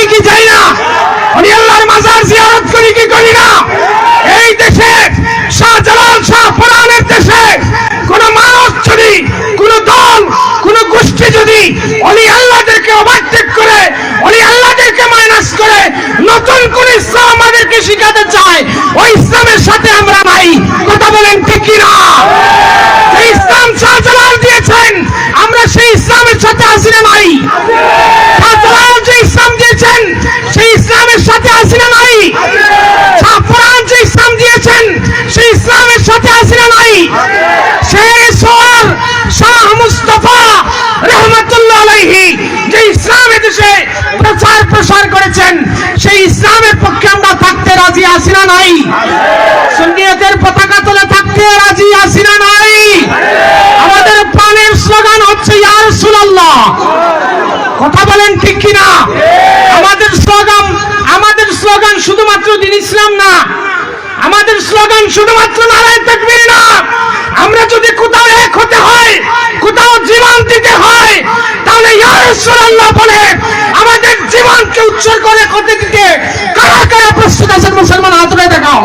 যাই কি যাই না? আমি আল্লাহর মাজার জিয়ারত করি কি করি না? এই দেশে শাহজালাল শাহ ফরানের দেশে কোন মানুষ যদি, কোন দল, কোন গোষ্ঠী যদি অলি আল্লাহদেরকে ওভারটেক করে, অলি আল্লাহদেরকে মাইনাস করে, নতুন কোন ইসলাম আমাদেরকে শিখাতে চায়, ওই ইসলামের সাথে আমরা নাই কথা বলেন ঠিক কি না যে ইসলাম শাহজালাল দিয়েছেন আমরা সেই ইসলামের সাথে আসি না নাই শাহজালাল যে ইসলাম দিয়েছেন সেই ইসলামের সাথে আসি না নাই শাহফরান যে ইসলাম দিয়েছেন সেই ইসলামের সাথে আসি না নাই সেই সোয়ার শাহ মুস্তফা রহমতুল্লাহ আলাইহি যে ইসলাম এদেশে প্রচার করেছেন সেই ইসলামের পক্ষে আমরা থাকতে রাজি আছি না নাই? সুন্নিয়তের পতাকা তুলে থাকতে রাজি আছি না নাই? আমাদের প্রাণের স্লোগান হচ্ছে ইয়া রাসূলুল্লাহ। কথা বলেন ঠিক কিনা? আমাদের স্লোগান আমাদের স্লোগান শুধুমাত্র দিন ইসলাম না আমাদের স্লোগান শুধুমাত্র নারায় তাকবীর না আমরা যদি কোথাও এক হতে হয় কোথাও জীবন দিতে হয় তাহলে ইয়া রাসূলুল্লাহ বলে আমাদের জীবনকে করে হতে দিতে কারা কারা প্রস্তুত আছেন মুসলমান হাতরে দেখাও।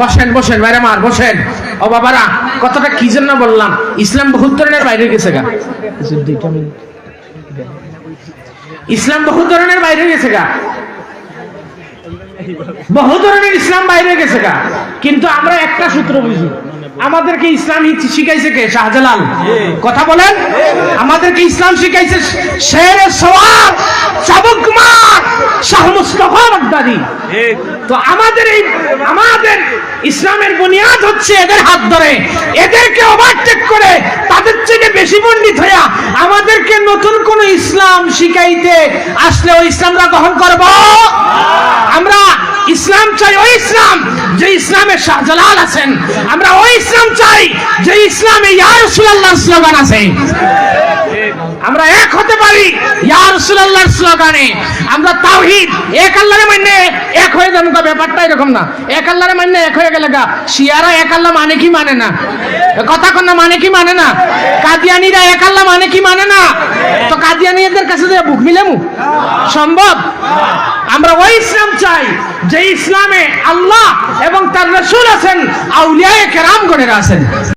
বসেন বসেন, বাইরে মার, বসেন। ও বাবারা, কথাটা কি জন্য বললাম? ইসলাম বহুত ধরনের বাইরে গেছে গা। ইসলাম বহু ধরনের বাইরে গেছে গা। বহু ধরনের ইসলাম বাইরে গেছে গা। কিন্তু আমরা একটা সূত্র বুঝি। আমাদেরকে ইসলাম শিখাইছে কে? শাহজালাল। কথা বলেন। আমাদেরকে ইসলাম শিখাইছে শের সওয়াব চাবুকমার শাহ মুস্তফা বাগদাদি। তো আমাদের এই আমাদের ইসলামের বুনিয়াদ হচ্ছে এদের হাত ধরে। এদেরকে ওভারটেক করে তাদের থেকে বেশি পণ্ডিত হইয়া আমাদেরকে নতুন কোন ইসলাম শিখাইতে আসলে ওই ইসলামরা গ্রহণ করব আমরা ইসলাম চাই ওই ইসলাম যে ইসলামের শাহজালাল আছেন, আমরা ওই ইসলাম চাই যে ইসলামে ইয়া রাসূলুল্লাহর স্লোগান আছে। আমরা এক হতে পারি ইয়া রাসূলুল্লাহর স্লোগানে। আমরা তাওহীদ, এক আল্লাহর মানে এক হয়ে যাব ব্যাপারটা এরকম না। এক আল্লাহর মানে এক হয়ে গেলে গা, শিয়ারা এক আল্লাহ মানে কি মানে না? কথা কোন না মানে কি মানে না? কাদিয়ানিরা এক আল্লাহ মানে কি মানে না? তো কাদিয়ানিদের কাছে যে বুক মিলামু? সম্ভব? আমরা ওই ইসলাম চাই, যে ইসলামে আল্লাহ এবং তার রসুল আছেন, আউলিয়ায় কেরাম গণেরা আছেন।